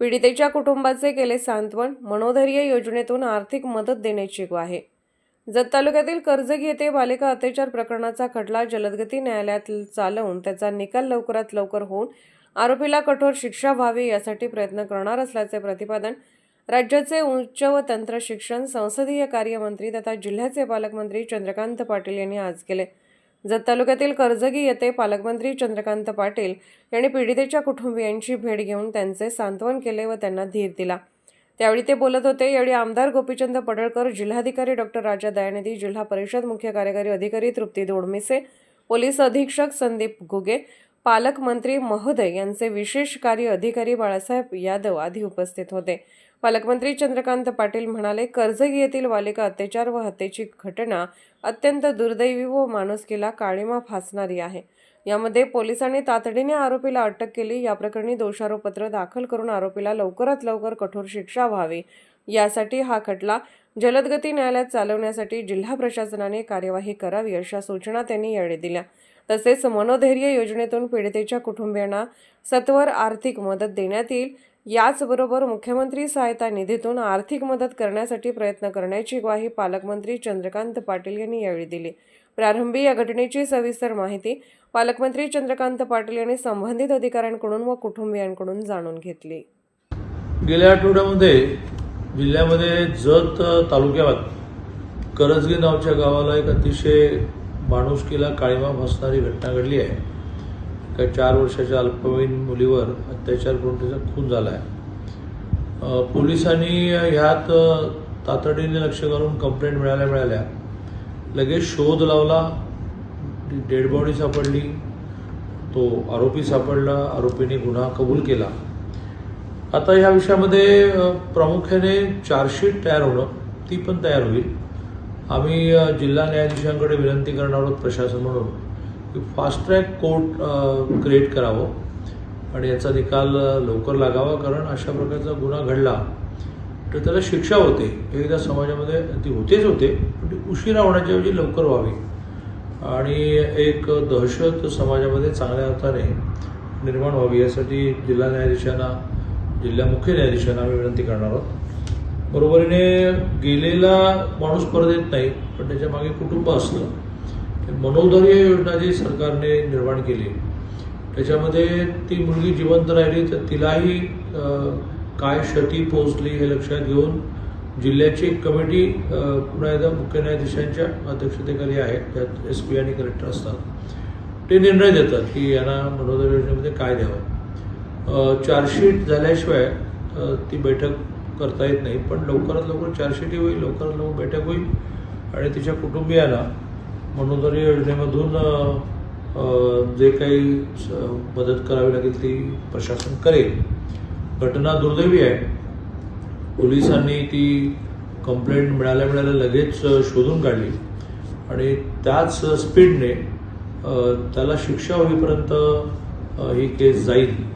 पीडितेच्या कुटुंबाचे केले सांत्वन मनोधैर्य योजनेतून आर्थिक मदत देण्याची ग्वाही जत तालुक्यातील कर्ज येथे बालिका अत्याचार प्रकरणाचा खटला जलदगती न्यायालयात चालवून त्याचा निकाल लवकरात लवकर होऊन आरोपीला कठोर शिक्षा व्हावी यासाठी प्रयत्न करणार असल्याचे प्रतिपादन राज्याचे उच्च व तंत्र शिक्षण संसदीय कार्यमंत्री तथा जिल्ह्याचे पालकमंत्री चंद्रकांत पाटील यांनी आज केले. जत तालुक्यातील कर्जगी येथे पालकमंत्री चंद्रकांत पाटील यांनी पीडितेच्या कुटुंबियांची भेट घेऊन त्यांचे सांत्वन केले व त्यांना धीर दिला. त्यावेळी ते बोलत होते यावेळी आमदार गोपीचंद पडळकर जिल्हाधिकारी डॉक्टर राजा दयानिधी जिल्हा परिषद मुख्य कार्यकारी अधिकारी तृप्ती दोडमिसे पोलीस अधीक्षक संदीप घुगे पालकमंत्री महोदय यांचे विशेष कार्य अधिकारी बाळासाहेब यादव आदी उपस्थित होते. पालकमंत्री चंद्रकांत पाटील म्हणाले कर्जगी येथील बालिका अत्याचार व हत्येची घटना अत्यंत दुर्दैवी व माणुसकीला काळीमा फासणारी आहे. यामध्ये पोलिसांनी तातडीने आरोपीला अटक केली. या प्रकरणी दोषारोपपत्र दाखल करून आरोपीला लवकरात लवकर कठोर शिक्षा व्हावी. यासाठी हा खटला जलदगती न्यायालयात चालवण्यासाठी जिल्हा प्रशासनाने कार्यवाही करावी अशा सूचना त्यांनी यावेळी दिल्या. तसेच मनोधैर्य योजनेतून पीडितेच्या कुटुंबियांना सत्वर आर्थिक मदत देण्यात येईल. याचबरोबर मुख्यमंत्री सहायता निधीतून आर्थिक मदत करण्यासाठी प्रयत्न करण्याची ग्वाही पालकमंत्री चंद्रकांत पाटील यांनी यावेळी दिली. प्रारंभी या घटनेची सविस्तर माहिती पालकमंत्री चंद्रकांत पाटील यांनी संबंधित अधिकाऱ्यांकडून व कुटुंबियांकडून जाणून घेतली. गेल्या आठवड्यामध्ये जिल्ह्यामध्ये जत तालुक्यात करजगी नावच्या गावाला एक अतिशय माणुसकीला काळीमा फासणारी घटना घडली आहे. एका चार वर्षाच्या अल्पवयीन मुलीवर अत्याचार करून त्याचा खून झाला आहे पोलिसांनी ह्यात तातडीने लक्ष घालून कंप्लेंट मिळाल्या मिळाल्या. लगेच शोध लावला डेड बॉडी सापडली तो आरोपी सापडला आरोपीने गुन्हा कबूल केला. आता ह्या विषयामध्ये प्रामुख्याने चार्जशीट तयार होणं ती पण तयार होईल. आम्ही जिल्हा न्यायाधीशांकडे विनंती करणार आहोत प्रशासन म्हणून. फास्ट ट्रॅक कोर्ट क्रिएट करावं आणि याचा निकाल लवकर लागावा कारण अशा प्रकारचा गुन्हा घडला. तर त्याला शिक्षा होते. एकदा समाजामध्ये ती होतेच होते पण ती उशिरा होण्याच्याऐवजी लवकर व्हावी. आणि एक दहशत समाजामध्ये चांगल्या अर्थाने निर्माण व्हावी यासाठी जिल्हा न्यायाधीशांना जिल्हा मुख्य न्यायाधीशांना आम्ही विनंती करणार आहोत. बरोबरीने गेलेला माणूस परत येत नाही पण त्याच्यामागे कुटुंब असतं मनोधैर्य योजना जी सरकारने निर्माण केली त्याच्यामध्ये ती मुलगी जिवंत राहिली तर तिलाही काय क्षती पोहोचली हे लक्षात घेऊन जिल्ह्याची एक कमिटी पुन्हा एकदा मुख्य न्यायाधीशांच्या अध्यक्षतेखाली आहे त्यात एस पी आणि कलेक्टर असतात. ते निर्णय देतात की यांना मनोदर योजनेमध्ये काय द्यावं. चार्जशीट झाल्याशिवाय ती बैठक करता येत नाही पण लवकरात लवकर चार्जशीटही होईल लवकरात लवकर बैठक होईल आणि तिच्या कुटुंबियांना मनोदर योजनेमधून जे काही स- मदत करावी लागेल ती प्रशासन करेल. घटना दुर्दैवी आहे. पोलिसांनी ती कंप्लेंट मिळाल्या मिळाल्या लगेच शोधून काढली. आणि त्याच स्पीडने त्याला शिक्षा होईपर्यंत ही केस जाईल.